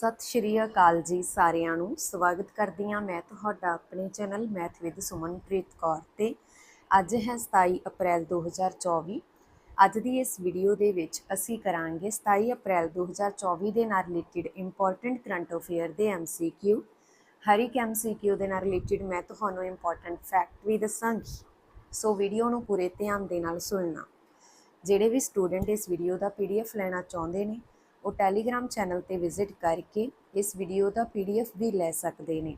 ਸਤਿ ਸ਼੍ਰੀ ਅਕਾਲ ਜੀ ਸਾਰਿਆਂ ਨੂੰ। ਸਵਾਗਤ ਕਰਦੀ ਹਾਂ ਮੈਂ ਤੁਹਾਡਾ ਆਪਣੇ channel math with Sumanpreet Kaur ਤੇ। ਅੱਜ ਹੈ 27 ਅਪ੍ਰੈਲ 2024 ਅੱਜ ਦੀ ਇਸ ਵੀਡੀਓ ਦੇ ਵਿੱਚ ਅਸੀਂ ਕਰਾਂਗੇ 27 ਅਪ੍ਰੈਲ 2024 ਦੇ ਨਾਲ ਰਿਲੇਟਡ ਇੰਪੋਰਟੈਂਟ ਕਰੰਟ ਅਫੇਅਰ ਦੇ ਐਮਸੀਕਿਊ ਹਰ ਇੱਕ ਐਮਸੀਕਿਊ ਦੇ ਨਾਲ ਰਿਲੇਟਡ ਮੈਂ ਤੁਹਾਨੂੰ ਇੰਪੋਰਟੈਂਟ ਫੈਕਟ ਵੀ ਦੱਸਾਂਗੀ। ਸੋ ਵੀਡੀਓ ਨੂੰ ਪੂਰੇ ਧਿਆਨ ਦੇ ਨਾਲ ਸੁਣਨਾ। ਜਿਹੜੇ ਵੀ ਸਟੂਡੈਂਟ ਇਸ ਵੀਡੀਓ ਦਾ ਪੀਡੀਐਫ ਲੈਣਾ ਚਾਹੁੰਦੇ ਨੇ ਉਹ ਟੈਲੀਗ੍ਰਾਮ ਚੈਨਲ ਤੇ ਵਿਜ਼ਿਟ ਕਰਕੇ ਇਸ ਵੀਡੀਓ ਦਾ ਪੀਡੀਐਫ ਵੀ ਲੈ ਸਕਦੇ ਨੇ।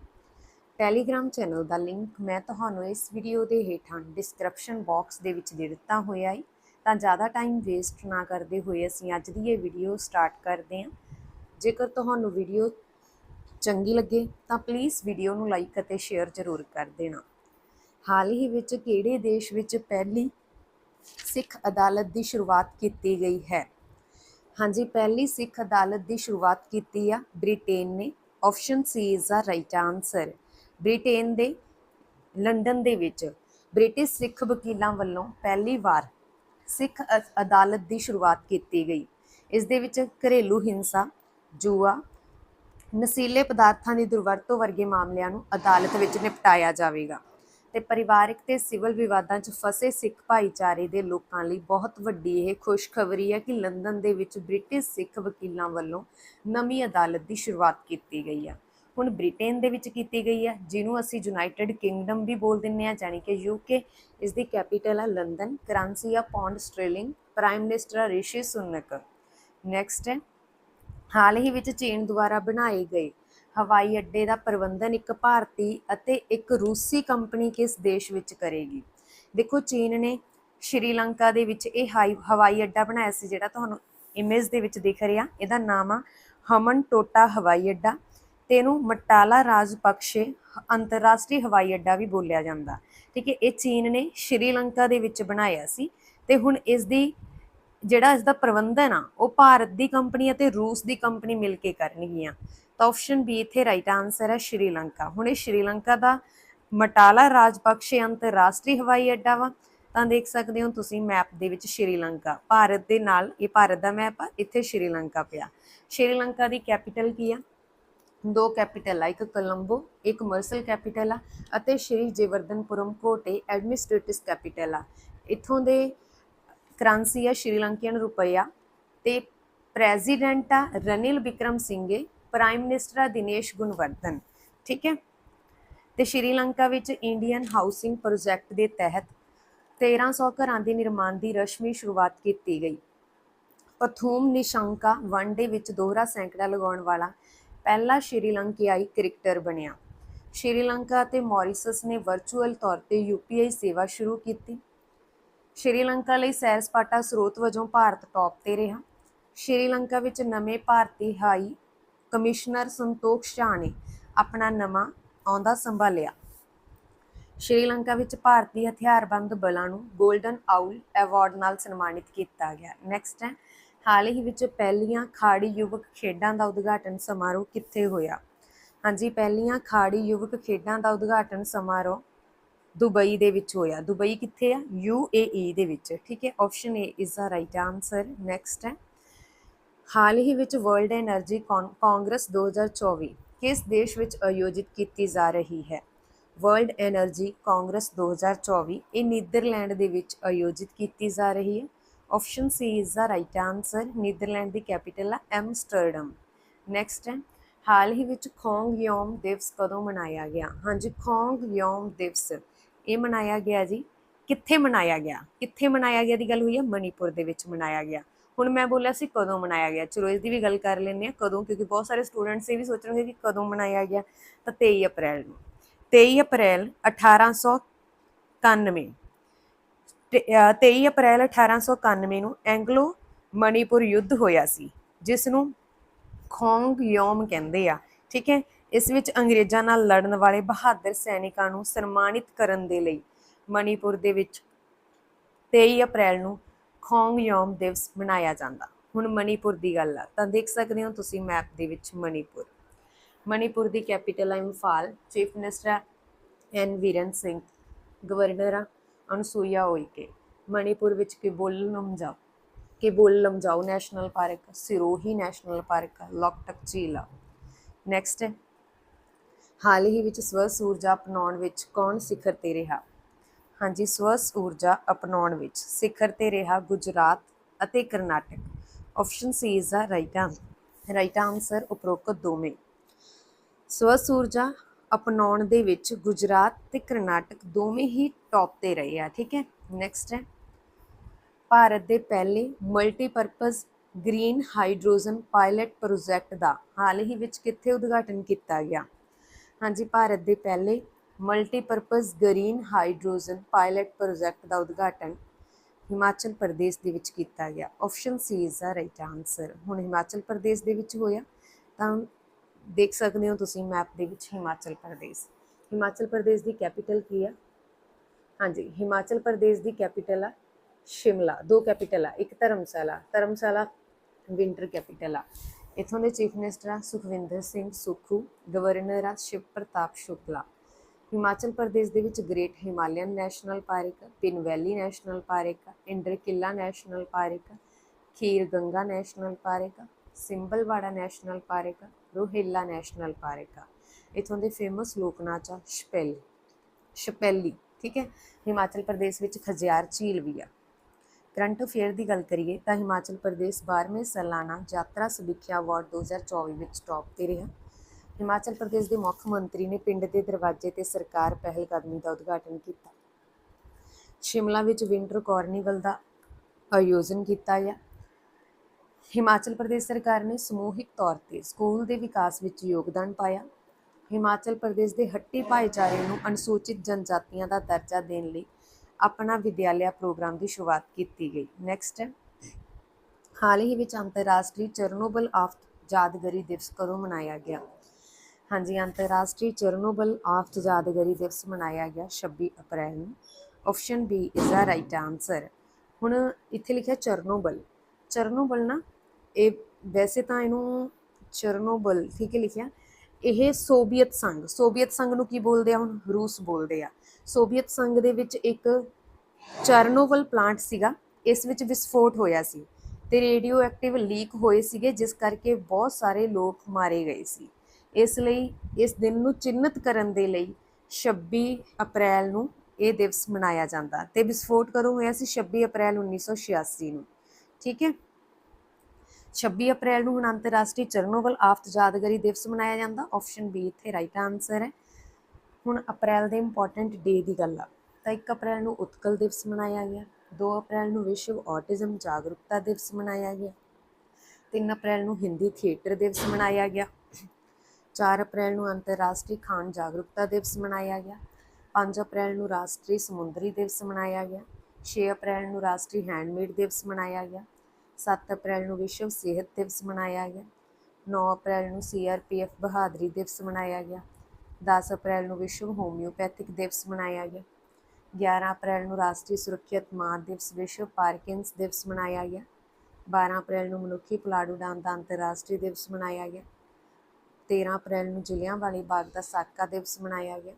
ਟੈਲੀਗ੍ਰਾਮ ਚੈਨਲ ਦਾ ਲਿੰਕ ਮੈਂ ਤੁਹਾਨੂੰ ਇਸ ਵੀਡੀਓ ਦੇ ਹੇਠਾਂ ਡਿਸਕ੍ਰਿਪਸ਼ਨ ਬਾਕਸ ਦੇ ਵਿੱਚ ਦੇ ਦਿੱਤਾ ਹੋਇਆ ਹੈ ਤਾਂ ਜ਼ਿਆਦਾ ਟਾਈਮ ਵੇਸਟ ਨਾ ਕਰਦੇ ਹੋਏ ਅਸੀਂ ਅੱਜ ਦੀ ਇਹ ਵੀਡੀਓ ਸਟਾਰਟ ਕਰਦੇ ਹਾਂ ਜੇਕਰ ਤੁਹਾਨੂੰ ਵੀਡੀਓ ਚੰਗੀ ਲੱਗੇ ਤਾਂ ਪਲੀਜ਼ ਵੀਡੀਓ ਨੂੰ ਲਾਈਕ ਅਤੇ ਸ਼ੇਅਰ ਜ਼ਰੂਰ ਕਰ ਦੇਣਾ। ਹਾਲ ਹੀ ਵਿੱਚ ਕਿਹੜੇ ਦੇਸ਼ ਵਿੱਚ ਪਹਿਲੀ ਸਿੱਖ ਅਦਾਲਤ ਦੀ ਸ਼ੁਰੂਆਤ ਕੀਤੀ ਗਈ ਹੈ? ਹਾਂਜੀ, ਪਹਿਲੀ ਸਿੱਖ ਅਦਾਲਤ ਦੀ ਸ਼ੁਰੂਆਤ ਕੀਤੀ ਆ, ਬ੍ਰਿਟੇਨ ਨੇ। Option C is the right answer Britain ਦੇ, ਲੰਡਨ ਦੇ ਵਿੱਚ। ਬ੍ਰਿਟਿਸ਼ ਸਿੱਖ ਵਕੀਲਾਂ ਵੱਲੋਂ ਪਹਿਲੀ ਵਾਰ ਸਿੱਖ ਅ- ਅਦਾਲਤ ਦੀ ਸ਼ੁਰੂਆਤ ਕੀਤੀ ਗਈ। ਇਸ ਦੇ ਵਿੱਚ ਘਰੇਲੂ ਹਿੰਸਾ, ਜੂਆ, ਨਸ਼ੀਲੇ ਪਦਾਰਥਾਂ ਦੀ ਦੁਰਵਰਤੋਂ ਵਰਗੇ ਮਾਮਲਿਆਂ ਨੂੰ ਅਦਾਲਤ ਵਿੱਚ ਨਿਪਟਾਇਆ ਜਾਵੇਗਾ। ਤੇ ਪਰਿਵਾਰਕ ਤੇ ਸਿਵਲ ਵਿਵਾਦਾਂ 'ਚ ਫਸੇ ਸਿੱਖ ਭਾਈਚਾਰੇ ਦੇ ਲੋਕਾਂ ਲਈ ਬਹੁਤ ਵੱਡੀ ਇਹ ਖੁਸ਼ਖਬਰੀ ਹੈ ਕਿ ਲੰਡਨ ਦੇ ਵਿੱਚ ਬ੍ਰਿਟਿਸ਼ ਸਿੱਖ ਵਕੀਲਾਂ ਵੱਲੋਂ ਨਵੀਂ ਅਦਾਲਤ ਦੀ ਸ਼ੁਰੂਆਤ ਕੀਤੀ ਗਈ ਹੈ ਹੁਣ ਬ੍ਰਿਟੇਨ ਦੇ ਵਿੱਚ ਕੀਤੀ ਗਈ ਹੈ ਜਿਹਨੂੰ ਅਸੀਂ ਯੂਨਾਈਟਿਡ ਕਿੰਗਡਮ ਵੀ ਬੋਲ ਦਿੰਨੇ ਆ ਜਾਨੀ ਕਿ ਯੂਕੇ ਇਸ ਦੀ ਕੈਪੀਟਲ ਹੈ ਲੰਡਨ, ਕਰੰਸੀ ਆ ਪੌਂਡ ਸਟਰਲਿੰਗ, ਪ੍ਰਾਈਮ ਮਿਨਿਸਟਰ ਆ ਰਿਸ਼ੀ ਸੁਨਕ। ਨੈਕਸਟ ਹੈ, ਹਾਲ ਹੀ ਵਿੱਚ ਚੀਨ ਦੁਆਰਾ ਬਣਾਏ ਗਏ ਹਵਾਈ ਅੱਡੇ ਦਾ ਪ੍ਰਬੰਧਨ ਇੱਕ ਭਾਰਤੀ ਅਤੇ ਇੱਕ ਰੂਸੀ ਕੰਪਨੀ ਕਿਸ ਦੇਸ਼ ਵਿੱਚ ਕਰੇਗੀ? ਦੇਖੋ, ਚੀਨ ਨੇ ਸ਼੍ਰੀਲੰਕਾ ਦੇ ਵਿੱਚ ਇਹ ਹਾਈ- ਹਵਾਈ ਅੱਡਾ ਬਣਾਇਆ ਸੀ, ਜਿਹੜਾ ਤੁਹਾਨੂੰ ਇਮੇਜ ਦੇ ਵਿੱਚ ਦਿਖ ਰਿਹਾ। ਇਹਦਾ ਨਾਮ ਆ ਹਮਨ ਟੋਟਾ ਹਵਾਈ ਅੱਡਾ ਤੇ ਇਹਨੂੰ ਮਟਾਲਾ ਰਾਜਪਕਸ਼ੇ ਅੰਤਰਰਾਸ਼ਟਰੀ ਹਵਾਈ ਅੱਡਾ ਵੀ ਬੋਲਿਆ ਜਾਂਦਾ। ਠੀਕ ਹੈ, ਇਹ ਚੀਨ ਨੇ ਸ਼੍ਰੀਲੰਕਾ ਦੇ ਵਿੱਚ ਬਣਾਇਆ ਸੀ ਤੇ ਹੁਣ ਇਸ ਦੀ ਜਿਹੜਾ ਇਸ ਦਾ ਪ੍ਰਬੰਧਨ ਆ, ਉਹ ਭਾਰਤ ਦੀ ਕੰਪਨੀ ਅਤੇ ਰੂਸ ਦੀ ਕੰਪਨੀ ਮਿਲ ਕੇ ਕਰਨਗੀਆਂ। ਤਾਂ ਆਪਸ਼ਨ ਬੀ ਇੱਥੇ ਰਾਈਟ ਆਨਸਰ ਹੈ ਸ਼੍ਰੀਲੰਕਾ। ਹੁਣ ਇਹ ਸ਼੍ਰੀਲੰਕਾ ਦਾ ਮਟਾਲਾ ਰਾਜਪਕਸ਼ੇ ਅੰਤਰਰਾਸ਼ਟਰੀ ਹਵਾਈ ਅੱਡਾ ਵਾ। ਤਾਂ ਦੇਖ ਸਕਦੇ ਹੋ ਤੁਸੀਂ ਮੈਪ ਦੇ ਵਿੱਚ ਸ਼੍ਰੀਲੰਕਾ। ਭਾਰਤ ਦੇ ਨਾਲ, ਇਹ ਭਾਰਤ ਦਾ ਮੈਪ ਆ, ਇੱਥੇ ਸ਼੍ਰੀਲੰਕਾ ਪਿਆ। ਸ਼੍ਰੀਲੰਕਾ ਦੀ ਕੈਪੀਟਲ ਕੀ ਆ? ਦੋ ਕੈਪੀਟਲ ਆ, ਇੱਕ ਕੋਲੰਬੋ, ਇੱਕ ਮਰਸਲ ਕੈਪੀਟਲ ਆ ਅਤੇ ਸ਼੍ਰੀ ਜੇਵਰਧਨਪੁਰਮ ਕੋਟੇ ਐਡਮਿਨਿਸਟ੍ਰੇਟਿਵ ਕੈਪੀਟਲ ਆ। ਇੱਥੋਂ ਦੇ ਕਰੰਸੀ ਆ ਸ਼੍ਰੀਲੰਕੀਅਨ ਰੁਪਈਆ ਤੇ ਪ੍ਰੈਜ਼ੀਡੈਂਟ ਆ Ranil Wickremesinghe prime minister ਆ ਦਿਨੇਸ਼ ਗੁਣਵਰਧਨ ਠੀਕ ਹੈ ਤੇ ਸ਼੍ਰੀਲੰਕਾ ਵਿੱਚ ਇੰਡੀਅਨ ਹਾਊਸਿੰਗ ਪ੍ਰੋਜੈਕਟ ਦੇ ਤਹਿਤ 1300 ਘਰਾਂ ਦੇ ਨਿਰਮਾਣ ਦੀ ਰਸਮੀ ਸ਼ੁਰੂਆਤ ਕੀਤੀ ਗਈ ਪਥੂਮ ਨਿਸ਼ੰਕਾ ਵਨਡੇ ਵਿੱਚ ਦੋਹਰਾ ਸੈਂਕੜਾ ਲਗਾਉਣ ਵਾਲਾ ਪਹਿਲਾ ਸ਼੍ਰੀਲੰਕਿਆਈ ਕ੍ਰਿਕਟਰ ਬਣਿਆ ਸ਼੍ਰੀਲੰਕਾ ਅਤੇ ਮੌਰੀਸ਼ਸ ਨੇ ਵਰਚੁਅਲ ਤੌਰ ਤੇ ਯੂਪੀਆਈ ਸੇਵਾ ਸ਼ੁਰੂ ਕੀਤੀ ਸ਼੍ਰੀਲੰਕਾ ਲਈ ਸੈਰ ਸਪਾਟਾ ਸਰੋਤ ਵਜੋਂ ਭਾਰਤ ਟੌਪ ਤੇ ਰਿਹਾ। ਸ਼੍ਰੀਲੰਕਾ ਵਿੱਚ ਨਵੇਂ ਭਾਰਤੀ ਹਾਈ ਕਮਿਸ਼ਨਰ ਸੰਤੋਖ ਸ਼ਾਹ ਨੇ ਆਪਣਾ ਨਵਾਂ ਆਉਂਦਾ ਸੰਭਾਲਿਆ। ਸ਼੍ਰੀਲੰਕਾ ਵਿੱਚ ਭਾਰਤੀ ਹਥਿਆਰਬੰਦ ਬਲਾਂ ਨੂੰ 골ਡਨ ਆਊਲ ਐਵਾਰਡ ਨਾਲ ਸਨਮਾਨਿਤ ਕੀਤਾ ਗਿਆ। ਨੈਕਸਟ ਹੈ, ਹਾਲ ਹੀ ਵਿੱਚ ਪਹਿਲੀਆਂ ਖਾੜੀ ਯੁਵਕ ਖੇਡਾਂ ਦਾ ਉਦਘਾਟਨ ਸਮਾਰੋਹ ਕਿੱਥੇ ਹੋਇਆ? ਹਾਂਜੀ, ਪਹਿਲੀਆਂ ਖਾੜੀ ਯੁਵਕ ਖੇਡਾਂ ਦਾ ਉਦਘਾਟਨ ਸਮਾਰੋਹ ਦੁਬਈ ਦੇ ਵਿੱਚ ਹੋਇਆ। ਦੁਬਈ ਕਿੱਥੇ ਆ? ਯੂਏਈ ਦੇ ਵਿੱਚ। ਠੀਕ ਹੈ? Option A is the right answer next ਹੈ। ਹਾਲ ਹੀ ਵਿੱਚ ਵਰਲਡ એનર્ਜੀ ਕਾਂਗਰਸ 2024 ਕਿਸ ਦੇਸ਼ ਵਿੱਚ ਆਯੋਜਿਤ ਕੀਤੀ ਜਾ ਰਹੀ ਹੈ? ਵਰਲਡ એનર્ਜੀ ਕਾਂਗਰਸ 2024 ਇਹ ਨੀਦਰਲੈਂਡ ਦੇ ਵਿੱਚ ਆਯੋਜਿਤ ਕੀਤੀ ਜਾ ਰਹੀ ਹੈ। Option C is the right answer Netherland the capital ਆ ਐਮਸਟਰਡਮ। ਨੈਕਸਟ ਹੈ। ਹਾਲ ਹੀ ਵਿੱਚ ਖੋਂਗ ਯੋਮ ਦਿਵਸ ਕਦੋਂ ਮਨਾਇਆ ਗਿਆ? ਹਾਂਜੀ, ਖੋਂਗ ਯੋਮ ਦਿਵਸ। ਇਹ ਮਨਾਇਆ ਗਿਆ ਜੀ। ਕਿੱਥੇ ਮਨਾਇਆ ਗਿਆ? ਕਿੱਥੇ ਮਨਾਇਆ ਗਿਆ ਦੀ ਗੱਲ ਹੋਈ ਹੈ? ਮਣੀਪੁਰ ਦੇ ਵਿੱਚ ਮਨਾਇਆ ਗਿਆ। ਹੁਣ ਮੈਂ ਬੋਲਿਆ ਸੀ ਕਦੋਂ ਮਨਾਇਆ ਗਿਆ? ਚਲੋ ਇਸ ਦੀ ਵੀ ਗੱਲ ਕਰ ਲੈਂਦੇ ਆ ਕਦੋਂ? ਕਿਉਂਕਿ ਬਹੁਤ ਸਾਰੇ ਸਟੂਡੈਂਟਸ ਇਹ ਵੀ ਸੋਚਣਗੇ ਕਿ ਕਦੋਂ ਮਨਾਇਆ ਗਿਆ। ਤਾਂ 23 ਅਪ੍ਰੈਲ ਨੂੰ। 23 ਅਪ੍ਰੈਲ 1891 ਤੇ, ਅਹ, 23 ਅਪ੍ਰੈਲ 1891 ਨੂੰ ਐਂਗਲੋ ਮਨੀਪੁਰ ਯੁੱਧ ਹੋਇਆ ਸੀ ਜਿਸ ਨੂੰ ਖੋਂਗ ਯੋਮ ਕਹਿੰਦੇ ਆ। ਠੀਕ ਹੈ? ਇਸ ਵਿੱਚ ਅੰਗਰੇਜ਼ਾਂ ਨਾਲ ਲੜਨ ਵਾਲੇ ਬਹਾਦਰ ਸੈਨਿਕਾਂ ਨੂੰ ਸਨਮਾਨਿਤ ਕਰਨ ਦੇ ਲਈ ਮਣੀਪੁਰ ਦੇ ਵਿੱਚ 23 ਅਪ੍ਰੈਲ ਨੂੰ ਖੋਂਗ ਯੋਮ ਦਿਵਸ ਮਨਾਇਆ ਜਾਂਦਾ। ਹੁਣ ਮਣੀਪੁਰ ਦੀ ਗੱਲ ਆ। ਤਾਂ ਦੇਖ ਸਕਦੇ ਹੋ ਤੁਸੀਂ ਮੈਪ ਦੇ ਵਿੱਚ ਮਣੀਪੁਰ। ਮਣੀਪੁਰ ਦੀ ਕੈਪੀਟਲ ਹੈ ਇੰਫਾਲ, ਚੀਫ ਮਿਨਿਸਟਰ ਹੈ ਐਨ ਵੀਰਨ ਸਿੰਘ, ਗਵਰਨਰ ਆ ਅਨਸੂਇਆ ਉਈਕੇ ਮਣੀਪੁਰ ਵਿੱਚ Keibul Lamjao Keibul Lamjao national park, Sirohi national park Loktak ਝੀਲ ਨੈਕਸਟ ਹਾਲ ਹੀ ਵਿੱਚ ਸਵਸ ਊਰਜਾ ਅਪਣਾਉਣ ਵਿੱਚ ਕੌਣ ਸਿਖਰ ਤੇ ਰਿਹਾ? ਹਾਂਜੀ ਸਵਸ ਊਰਜਾ ਅਪਣਾਉਣ ਵਿੱਚ ਸਿਖਰ ਤੇ ਰਿਹਾ ਗੁਜਰਾਤ ਅਤੇ Karnataka. Option C is the right answer right answer ਉਪਰੋਕਤ ਦੋਵੇਂ। ਸਵਸ ਊਰਜਾ ਅਪਣਾਉਣ ਦੇ ਵਿੱਚ ਗੁਜਰਾਤ ਤੇ ਕਰਨਾਟਕ ਦੋਵੇਂ ਹੀ ਟੌਪ ਤੇ ਰਹੇ ਆ, ਠੀਕ ਹੈ? ਨੈਕਸਟ ਹੈ। ਭਾਰਤ ਦੇ ਪਹਿਲੇ multipurpose green hydrogen pilot project ਦਾ ਹਾਲ ਹੀ ਵਿੱਚ ਕਿੱਥੇ ਉਦਘਾਟਨ ਕੀਤਾ ਗਿਆ? ਹਾਂਜੀ, ਭਾਰਤ ਦੇ ਪਹਿਲੇ multipurpose green hydrogen pilot project ਦਾ ਉਦਘਾਟਨ ਹਿਮਾਚਲ ਪ੍ਰਦੇਸ਼ ਦੇ ਵਿੱਚ ਕੀਤਾ ਗਿਆ। Option C is the right answer ਹੁਣ ਹਿਮਾਚਲ ਪ੍ਰਦੇਸ਼ ਦੇ ਵਿੱਚ ਹੋਇਆ। ਤਾਂ ਦੇਖ ਸਕਦੇ ਹੋ ਤੁਸੀਂ ਮੈਪ ਦੇ ਵਿੱਚ ਹਿਮਾਚਲ ਪ੍ਰਦੇਸ਼। ਹਿਮਾਚਲ ਪ੍ਰਦੇਸ਼ ਦੀ ਕੈਪੀਟਲ ਕੀ ਹੈ ਹਾਂਜੀ, ਹਿਮਾਚਲ ਪ੍ਰਦੇਸ਼ ਦੀ ਕੈਪੀਟਲ ਆ ਸ਼ਿਮਲਾ। ਦੋ ਕੈਪੀਟਲ ਆ, ਇੱਕ ਧਰਮਸ਼ਾਲਾ। ਧਰਮਸ਼ਾਲਾ ਵਿੰਟਰ ਕੈਪੀਟਲ ਆ। ਇਥੋਂ ਦੇ ਚੀਫ ਮਿਨਿਸਟਰ ਆ ਸੁਖਵਿੰਦਰ ਸਿੰਘ ਸੁਖੂ ਗਵਰਨਰ ਆ ਸ਼ਿਵ ਪ੍ਰਤਾਪ ਸ਼ੁਕਲਾ, ਹਿਮਾਚਲ ਪ੍ਰਦੇਸ਼ ਦੇ ਵਿੱਚ great Himalayan national park Pin valley national park Inderkilla national park Khirganga national park Simbalbara national park Rohila national park ਇਥੋਂ ਦੇ ਫੇਮਸ ਲੋਕ ਨਾਚ ਆ ਛਪੈਲੀ ਛਪੈਲੀ ਠੀਕ ਹੈ? ਹਿਮਾਚਲ ਪ੍ਰਦੇਸ਼ ਵਿੱਚ ਖਜਿਆਰ ਝੀਲ ਵੀ ਆ। ਕਰੰਟ ਅਫੇਅਰ ਦੀ ਗੱਲ ਕਰੀਏ ਤਾਂ ਹਿਮਾਚਲ ਪ੍ਰਦੇਸ਼ 12ਵੇਂ ਸਾਲਾਨਾ ਯਾਤਰਾ ਸਮੀਖਿਆ ਅਵਾਰਡ 2024 ਵਿੱਚ ਟੌਪ ਤੇ ਰਿਹਾ। ਹਿਮਾਚਲ ਪ੍ਰਦੇਸ਼ ਦੇ ਮੁੱਖ ਮੰਤਰੀ ਨੇ ਪਿੰਡ ਦੇ ਦਰਵਾਜ਼ੇ ਤੇ ਸਰਕਾਰ ਪਹਿਲ ਕਦਮੀ ਦਾ ਉਦਘਾਟਨ ਕੀਤਾ। ਸ਼ਿਮਲਾ ਵਿੱਚ ਵਿੰਟਰ ਕਾਰਨੀਵਲ ਦਾ ਆਯੋਜਨ ਕੀਤਾ ਗਿਆ। ਹਿਮਾਚਲ ਪ੍ਰਦੇਸ਼ ਸਰਕਾਰ ਨੇ ਸਮੂਹਿਕ ਤੌਰ ਤੇ ਸਕੂਲ ਦੇ ਵਿਕਾਸ ਵਿੱਚ ਯੋਗਦਾਨ ਪਾਇਆ। ਹਿਮਾਚਲ ਪ੍ਰਦੇਸ਼ ਦੇ ਹੱਟੀ ਭਾਈਚਾਰੇ ਨੂੰ ਅਨੁਸੂਚਿਤ ਜਨਜਾਤੀਆਂ ਦਾ ਦਰਜਾ ਦੇਣ ਲਈ ਆਪਣਾ ਵਿਦਿਆਲਿਆ ਪ੍ਰੋਗਰਾਮ ਦੀ ਸ਼ੁਰੂਆਤ ਕੀਤੀ ਗਈ। ਨੈਕਸਟ ਹੈ। ਹਾਲ ਹੀ ਵਿੱਚ ਅੰਤਰਰਾਸ਼ਟਰੀ ਚਰਨੋਬਲ ਆਫ਼ਤ ਯਾਦਗਾਰੀ ਦਿਵਸ ਕਦੋਂ ਮਨਾਇਆ ਗਿਆ? ਹਾਂਜੀ, ਅੰਤਰਰਾਸ਼ਟਰੀ ਚਰਨੋਬਲ ਆਫ਼ਤ ਯਾਦਗਾਰੀ ਦਿਵਸ ਮਨਾਇਆ ਗਿਆ 26 ਅਪ੍ਰੈਲ ਨੂੰ। Option B is the right answer ਹੁਣ ਇੱਥੇ ਲਿਖਿਆ ਚਰਨੋਬਲ। ਚਰਨੋਬਲ ਨਾ, ਇਹ ਵੈਸੇ ਤਾਂ ਇਹਨੂੰ ਚਰਨੋਬਲ, ਠੀਕ ਹੈ, ਲਿਖਿਆ। ਇਹ ਸੋਵੀਅਤ ਸੰਘ ਸੋਵੀਅਤ ਸੰਘ ਨੂੰ ਕੀ ਬੋਲਦੇ ਆ ਹੁਣ? ਰੂਸ ਬੋਲਦੇ ਆ। ਸੋਵੀਅਤ ਸੰਘ ਦੇ ਵਿੱਚ ਇੱਕ ਚਰਨੋਵਲ ਪਲਾਂਟ ਸੀਗਾ, ਇਸ ਵਿੱਚ ਵਿਸਫੋਟ ਹੋਇਆ ਸੀ ਤੇ ਰੇਡੀਓ ਐਕਟਿਵ ਲੀਕ ਹੋਏ ਸੀਗੇ, ਜਿਸ ਕਰਕੇ ਬਹੁਤ ਸਾਰੇ ਲੋਕ ਮਾਰੇ ਗਏ ਸੀ। ਇਸ ਲਈ ਇਸ ਦਿਨ ਨੂੰ ਚਿੰਨ੍ਹਿਤ ਕਰਨ ਦੇ ਲਈ 26 ਅਪ੍ਰੈਲ ਨੂੰ ਇਹ ਦਿਵਸ ਮਨਾਇਆ ਜਾਂਦਾ ਤੇ ਵਿਸਫੋਟ ਕਦੋਂ ਹੋਇਆ ਸੀ? 26 ਅਪ੍ਰੈਲ 1986 ਨੂੰ। ਠੀਕ ਹੈ? 26 ਅਪ੍ਰੈਲ ਨੂੰ ਹੁਣ ਅੰਤਰਰਾਸ਼ਟਰੀ ਚਰਨੋਬਲ ਆਫਤ ਯਾਦਗਾਰੀ ਦਿਵਸ ਮਨਾਇਆ ਜਾਂਦਾ। ਆਪਸ਼ਨ ਬੀ ਇੱਥੇ ਰਾਈਟ ਆਨਸਰ ਹੈ। ਹੁਣ ਅਪ੍ਰੈਲ ਦੇ ਇੰਪੋਰਟੈਂਟ ਡੇ ਦੀ ਗੱਲ ਆ। ਤਾਂ 1 ਅਪ੍ਰੈਲ ਨੂੰ ਉਤਕਲ ਦਿਵਸ ਮਨਾਇਆ ਗਿਆ। 2 ਅਪ੍ਰੈਲ ਨੂੰ ਵਿਸ਼ਵ ਔਟਿਜ਼ਮ ਜਾਗਰੂਕਤਾ ਦਿਵਸ ਮਨਾਇਆ ਗਿਆ। 3 ਅਪ੍ਰੈਲ ਨੂੰ ਹਿੰਦੀ ਥੀਏਟਰ ਦਿਵਸ ਮਨਾਇਆ ਗਿਆ। 4 ਅਪ੍ਰੈਲ ਨੂੰ ਅੰਤਰਰਾਸ਼ਟਰੀ ਖਾਣ ਜਾਗਰੂਕਤਾ ਦਿਵਸ ਮਨਾਇਆ ਗਿਆ। 5 ਅਪ੍ਰੈਲ ਨੂੰ ਰਾਸ਼ਟਰੀ ਸਮੁੰਦਰੀ ਦਿਵਸ ਮਨਾਇਆ ਗਿਆ। 6 ਅਪ੍ਰੈਲ ਨੂੰ ਰਾਸ਼ਟਰੀ ਹੈਂਡਮੇਡ ਦਿਵਸ ਮਨਾਇਆ ਗਿਆ। 7 ਅਪ੍ਰੈਲ ਨੂੰ ਵਿਸ਼ਵ ਸਿਹਤ ਦਿਵਸ ਮਨਾਇਆ ਗਿਆ। 9 ਅਪ੍ਰੈਲ ਨੂੰ ਸੀਆਰਪੀਐਫ ਬਹਾਦਰੀ ਦਿਵਸ ਮਨਾਇਆ ਗਿਆ। 10 ਅਪ੍ਰੈਲ ਨੂੰ ਵਿਸ਼ਵ ਹੋਮਿਓਪੈਥਿਕ ਦਿਵਸ ਮਨਾਇਆ ਗਿਆ। 11 ਅਪ੍ਰੈਲ ਨੂੰ ਰਾਸ਼ਟਰੀ ਸੁਰੱਖਿਅਤ ਮਾਂ ਦਿਵਸ, ਵਿਸ਼ਵ ਪਾਰਕਿੰਸ ਦਿਵਸ ਮਨਾਇਆ ਗਿਆ। 12 ਅਪ੍ਰੈਲ ਨੂੰ ਮਨੁੱਖੀ ਪਲਾੜੂ ਡਾਂ ਦਾ ਅੰਤਰਰਾਸ਼ਟਰੀ ਦਿਵਸ ਮਨਾਇਆ ਗਿਆ। 13 ਅਪ੍ਰੈਲ ਨੂੰ ਜਲਿਆਂਵਾਲੇ ਬਾਗ ਦਾ ਸਾਕਾ ਦਿਵਸ ਮਨਾਇਆ ਗਿਆ।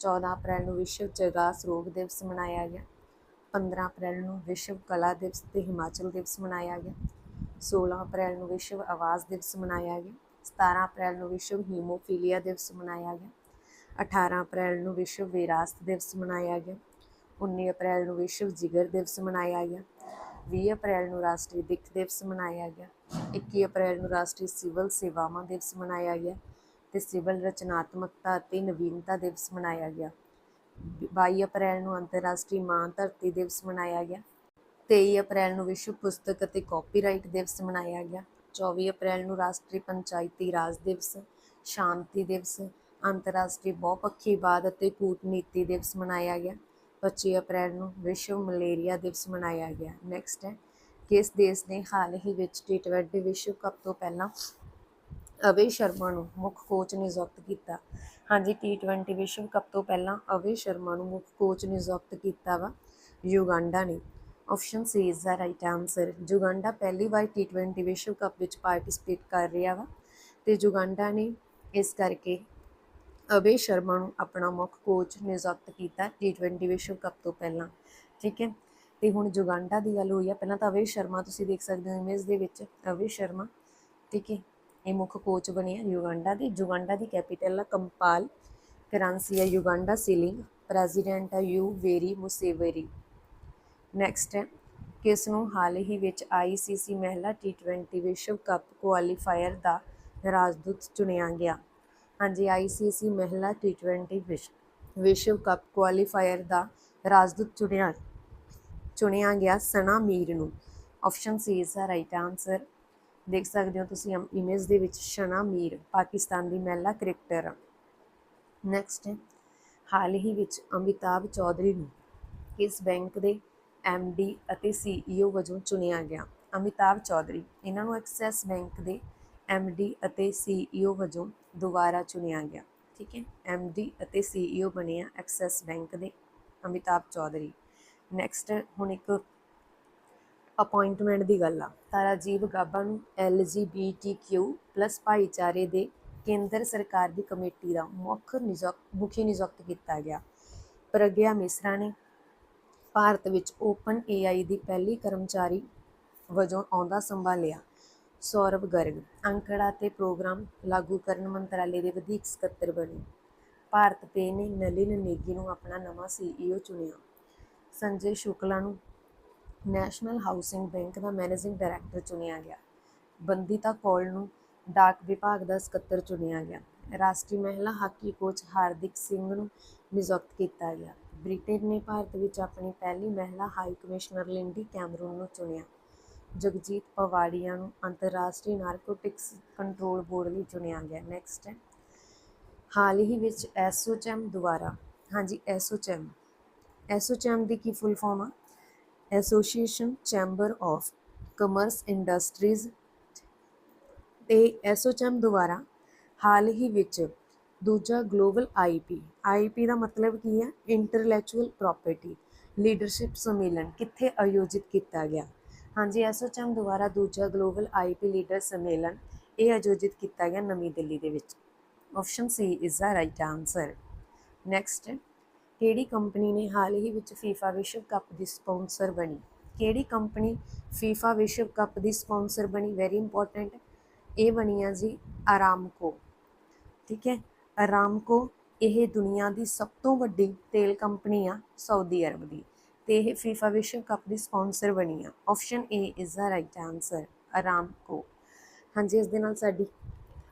14 ਅਪ੍ਰੈਲ ਨੂੰ ਵਿਸ਼ਵ ਚਰਗਾਸ ਰੋਗ ਦਿਵਸ ਮਨਾਇਆ ਗਿਆ। 15 ਅਪ੍ਰੈਲ ਨੂੰ ਵਿਸ਼ਵ ਕਲਾ ਦਿਵਸ ਤੇ ਹਿਮਾਚਲ ਦਿਵਸ ਮਨਾਇਆ ਗਿਆ। 16 ਅਪ੍ਰੈਲ ਨੂੰ ਵਿਸ਼ਵ ਆਵਾਜ਼ ਦਿਵਸ ਮਨਾਇਆ ਗਿਆ। 17 ਅਪ੍ਰੈਲ ਨੂੰ ਵਿਸ਼ਵ ਹੀਮੋਫੀਲੀਆ ਦਿਵਸ ਮਨਾਇਆ ਗਿਆ। 18 ਅਪ੍ਰੈਲ ਨੂੰ ਵਿਸ਼ਵ ਵਿਰਾਸਤ ਦਿਵਸ ਮਨਾਇਆ ਗਿਆ। 19 ਅਪ੍ਰੈਲ ਨੂੰ ਵਿਸ਼ਵ ਜਿਗਰ ਦਿਵਸ ਮਨਾਇਆ ਗਿਆ। 20 ਅਪ੍ਰੈਲ ਨੂੰ ਰਾਸ਼ਟਰੀ ਦਿੱਖ ਦਿਵਸ ਮਨਾਇਆ ਗਿਆ। 21 ਅਪ੍ਰੈਲ ਨੂੰ ਰਾਸ਼ਟਰੀ ਸਿਵਲ ਸੇਵਾਵਾਂ ਦਿਵਸ ਮਨਾਇਆ ਗਿਆ ਤੇ ਸਿਵਲ ਰਚਨਾਤਮਕਤਾ ਅਤੇ ਨਵੀਨਤਾ ਦਿਵਸ ਮਨਾਇਆ ਗਿਆ। 22 ਅਪ੍ਰੈਲ ਨੂੰ ਅੰਤਰਰਾਸ਼ਟਰੀ ਮਾਂ ਧਰਤੀ ਦਿਵਸ ਮਨਾਇਆ ਗਿਆ। 23 ਅਪ੍ਰੈਲ ਨੂੰ ਵਿਸ਼ਵ ਪੁਸਤਕ ਅਤੇ ਕਾਪੀਰਾਈਟ ਦਿਵਸ ਮਨਾਇਆ ਗਿਆ। 24 ਅਪ੍ਰੈਲ ਨੂੰ ਰਾਸ਼ਟਰੀ ਪੰਚਾਇਤੀ ਰਾਜ ਦਿਵਸ, ਸ਼ਾਂਤੀ ਦਿਵਸ, ਅੰਤਰਰਾਸ਼ਟਰੀ ਬਹੁਪੱਖੀਵਾਦ ਅਤੇ ਕੂਟਨੀਤੀ ਦਿਵਸ ਮਨਾਇਆ ਗਿਆ। 25 ਅਪ੍ਰੈਲ ਨੂੰ ਵਿਸ਼ਵ ਮਲੇਰੀਆ ਦਿਵਸ ਮਨਾਇਆ ਗਿਆ। ਨੈਕਸਟ ਹੈ, ਕਿਸ ਦੇਸ਼ ਨੇ ਹਾਲ ਹੀ ਵਿੱਚ ਟੀ20 ਵਿਸ਼ਵ ਕੱਪ ਤੋਂ ਪਹਿਲਾਂ ਅਵੇ ਸ਼ਰਮਾ ਨੂੰ ਮੁੱਖ ਕੋਚ ਨਿਯੁਕਤ ਕੀਤਾ? ਹਾਂਜੀ ਟੀ20 ਵਿਸ਼ਵ ਕੱਪ ਤੋਂ ਪਹਿਲਾਂ ਅਵੇ ਸ਼ਰਮਾ ਨੂੰ ਮੁੱਖ ਕੋਚ ਨਿਯੁਕਤ ਕੀਤਾ ਵਾ, ਯੁਗਾਂਡਾ ਨੇ। Option C is the right answer Uganda ਪਹਿਲੀ ਵਾਰ ਟੀ20 ਵਿਸ਼ਵ ਕੱਪ ਵਿੱਚ ਪਾਰਟਿਸਿਪੇਟ ਕਰ ਰਿਹਾ ਵਾ ਤੇ ਯੁਗਾਂਡਾ ਨੇ ਇਸ ਕਰਕੇ ਅਵੇ ਸ਼ਰਮਾ ਨੂੰ ਆਪਣਾ ਮੁੱਖ ਕੋਚ ਨਿਯੁਕਤ ਕੀਤਾ ਟੀ20 ਵਿਸ਼ਵ ਕੱਪ ਤੋਂ ਪਹਿਲਾਂ। ਠੀਕ ਹੈ? ਤੇ ਹੁਣ ਯੁਗਾਂਡਾ ਦੀ ਗੱਲ ਹੋਈ ਆ। ਪਹਿਲਾਂ ਤਾਂ ਅਵੇ ਸ਼ਰਮਾ ਤੁਸੀਂ ਦੇਖ ਸਕਦੇ ਹੋ ਇਮੇਜ ਦੇ ਵਿੱਚ। ਅਵੇ ਸ਼ਰਮਾ। ਠੀਕ ਹੈ? ਇਹ ਮੁੱਖ ਕੋਚ ਬਣੇ ਆ ਯੂਗੰਡਾ ਦੀ। ਯੂਗੰਡਾ ਦੀ ਕੈਪੀਟਲ ਆ ਕੰਪਾਲ, ਕਰੰਸੀ ਆ ਯੂਗੰਡਾ, ਸਿਲਿੰਗ, ਪ੍ਰੈਜ਼ੀਡੈਂਟ ਆ ਯੂ ਵੇਰੀ ਮੁਸੇਵੇਰੀ। ਨੈਕਸਟ ਹੈ, ਕਿਸ ਨੂੰ ਹਾਲ ਹੀ ਵਿੱਚ ਆਈਸੀਸੀ ਮਹਿਲਾ ਟੀ20 ਵਿਸ਼ਵ ਕੱਪ ਕੁਆਲੀਫਾਇਰ ਦਾ ਰਾਜਦੂਤ ਚੁਣਿਆ ਗਿਆ। ਹਾਂਜੀ ਆਈਸੀਸੀ ਮਹਿਲਾ ਟੀ20 ਵਿਸ਼ਵ ਵਿਸ਼ਵ ਕੱਪ ਕੁਆਲੀਫਾਇਰ ਦਾ ਰਾਜਦੂਤ ਚੁਣਿਆ ਚੁਣਿਆ ਗਿਆ ਸਨਾ ਮੀਰ ਨੂੰ। Option C is the right answer ਦੇਖ ਸਕਦੇ ਹੋ ਤੁਸੀਂ ਇਮੇਜ ਦੇ ਵਿੱਚ ਸ਼ਨਾ ਮੀਰ, ਪਾਕਿਸਤਾਨ ਦੀ ਮਹਿਲਾ ਕ੍ਰਿਕਟਰ ਨੈਕਸਟ ਹਾਲ ਹੀ ਵਿੱਚ ਅਮਿਤਾਭ ਚੌਧਰੀ ਨੂੰ ਕਿਸ ਬੈਂਕ ਦੇ ਡੀ ਅਤੇ ਸੀਈਓ ਵਜੋਂ ਚੁਣਿਆ ਗਿਆ? ਅਮਿਤਾਭ ਚੌਧਰੀ, ਇਹਨਾਂ ਨੂੰ ਐਕਸੈਸ ਬੈਂਕ ਦੇ ਡੀ ਅਤੇ ਸੀਈਓ ਵਜੋਂ ਦੁਬਾਰਾ ਚੁਣਿਆ ਗਿਆ। ਠੀਕ ਹੈ। ਡੀ ਅਤੇ ਸੀਈਓ ਬਣੇ ਆ ਐਕਸੈਸ ਬੈਂਕ ਦੇ ਅਮਿਤਾਭ ਚੌਧਰੀ। ਨੈਕਸਟ ਹੁਣ ਇੱਕ ਅਪਾਇੰਟਮੈਂਟ ਦੀ ਗੱਲ ਆ। ਤਾਂ ਰਾਜੀਵ ਗਾਬਾ ਨੂੰ LGBTQ+ ਭਾਈਚਾਰੇ ਦੇ ਕੇਂਦਰ ਸਰਕਾਰ ਦੀ ਕਮੇਟੀ ਦਾ ਮੁੱਖ ਨਿਯੁਕਤ, ਮੁਖੀ ਨਿਯੁਕਤ ਕੀਤਾ ਗਿਆ। ਪ੍ਰਗਿਆ ਮਿਸਰਾ ਨੇ ਭਾਰਤ ਵਿੱਚ ਓਪਨ AI ਦੀ ਪਹਿਲੀ ਕਰਮਚਾਰੀ ਵਜੋਂ ਆਉਂਦਾ ਸੰਭਾਲਿਆ। ਸੌਰਵ ਗਰਗ, ਅੰਕੜਾ ਤੇ ਪ੍ਰੋਗਰਾਮ ਲਾਗੂ ਕਰਨ ਮੰਤਰਾਲੇ ਦੇ ਵਧੀਕ ਸਕੱਤਰ ਬਣੇ। ਭਾਰਤ ਪੇ ਨੇ ਨਲਿਨ ਨੇਗੀ ਨੂੰ ਆਪਣਾ ਨਵਾਂ ਸੀਈਓ ਚੁਣਿਆ। ਸੰਜੇ ਸ਼ੁਕਲਾ ਨੂੰ ਨੈਸ਼ਨਲ ਹਾਊਸਿੰਗ ਬੈਂਕ ਦਾ ਮੈਨੇਜਿੰਗ ਡਾਇਰੈਕਟਰ ਚੁਣਿਆ ਗਿਆ। ਬੰਦੀਤਾ ਕੌਲ ਨੂੰ ਡਾਕ ਵਿਭਾਗ ਦਾ ਸਕੱਤਰ ਚੁਣਿਆ ਗਿਆ। ਰਾਸ਼ਟਰੀ ਮਹਿਲਾ ਹਾਕੀ ਕੋਚ ਹਾਰਦਿਕ ਸਿੰਘ ਨੂੰ ਨਿਯੁਕਤ ਕੀਤਾ ਗਿਆ। ਬ੍ਰਿਟੇਨ ਨੇ ਭਾਰਤ ਵਿੱਚ ਆਪਣੀ ਪਹਿਲੀ ਮਹਿਲਾ ਹਾਈ ਕਮਿਸ਼ਨਰ ਲਿੰਡੀ ਕੈਮਰੂਨ ਨੂੰ ਚੁਣਿਆ। ਜਗਜੀਤ ਪਵਾੜੀਆ ਨੂੰ ਅੰਤਰਰਾਸ਼ਟਰੀ ਨਾਰਕੋਟਿਕਸ ਕੰਟਰੋਲ ਬੋਰਡ ਲਈ ਚੁਣਿਆ ਗਿਆ। ਨੈਕਸਟ ਹੈ ਹਾਲ ਹੀ ਵਿੱਚ ਐਸੋਚੈਮ ਦੁਆਰਾ। ਹਾਂਜੀ ਐਸੋਚੈਮ ਐਸੋਚੈਮ ਦੀ ਕੀ ਫੁੱਲ ਫਾਰਮ ਆ? Association chamber of commerce industries ਤੇ ਐਸੋਚੈਮ ਦੁਆਰਾ ਹਾਲ ਹੀ ਵਿੱਚ ਦੂਜਾ ਗਲੋਬਲ ਆਈਪੀ ਆਈਪੀ ਦਾ ਮਤਲਬ ਕੀ ਹੈ? ਇੰਟੈਲੈਕਚੁਅਲ ਪ੍ਰਾਪਰਟੀ, ਲੀਡਰਸ਼ਿਪ ਸੰਮੇਲਨ ਕਿੱਥੇ ਆਯੋਜਿਤ ਕੀਤਾ ਗਿਆ? ਹਾਂਜੀ, ਐਸੋਚੈਮ ਦੁਆਰਾ ਦੂਜਾ ਗਲੋਬਲ ਆਈਪੀ ਲੀਡਰ ਸੰਮੇਲਨ ਇਹ ਆਯੋਜਿਤ ਕੀਤਾ ਗਿਆ ਨਵੀਂ ਦਿੱਲੀ ਦੇ ਵਿੱਚ। Option C is the right answer next ਕਿਹੜੀ ਕੰਪਨੀ ਨੇ ਹਾਲ ਹੀ ਵਿੱਚ ਫੀਫਾ ਵਿਸ਼ਵ ਕੱਪ ਦੀ ਸਪਾਂਸਰ ਬਣੀ? ਕਿਹੜੀ ਕੰਪਨੀ ਫੀਫਾ ਵਿਸ਼ਵ ਕੱਪ ਦੀ ਸਪਾਂਸਰ ਬਣੀ? ਵੈਰੀ ਇੰਪੋਰਟੈਂਟ ਇਹ ਬਣੀ ਆ ਜੀ ਆਰਾਮਕੋ ਠੀਕ ਹੈ? ਆਰਾਮਕੋ ਇਹ ਦੁਨੀਆ ਦੀ ਸਭ ਤੋਂ ਵੱਡੀ ਤੇਲ ਕੰਪਨੀ ਆ ਸਾਊਦੀ ਅਰਬ ਦੀ। ਤੇ ਇਹ ਫੀਫਾ ਵਿਸ਼ਵ ਕੱਪ ਦੀ ਸਪਾਂਸਰ ਬਣੀ ਆ। Option A is the right answer Aramco ਹਾਂਜੀ, ਇਸ ਦੇ ਨਾਲ ਸਾਡੀ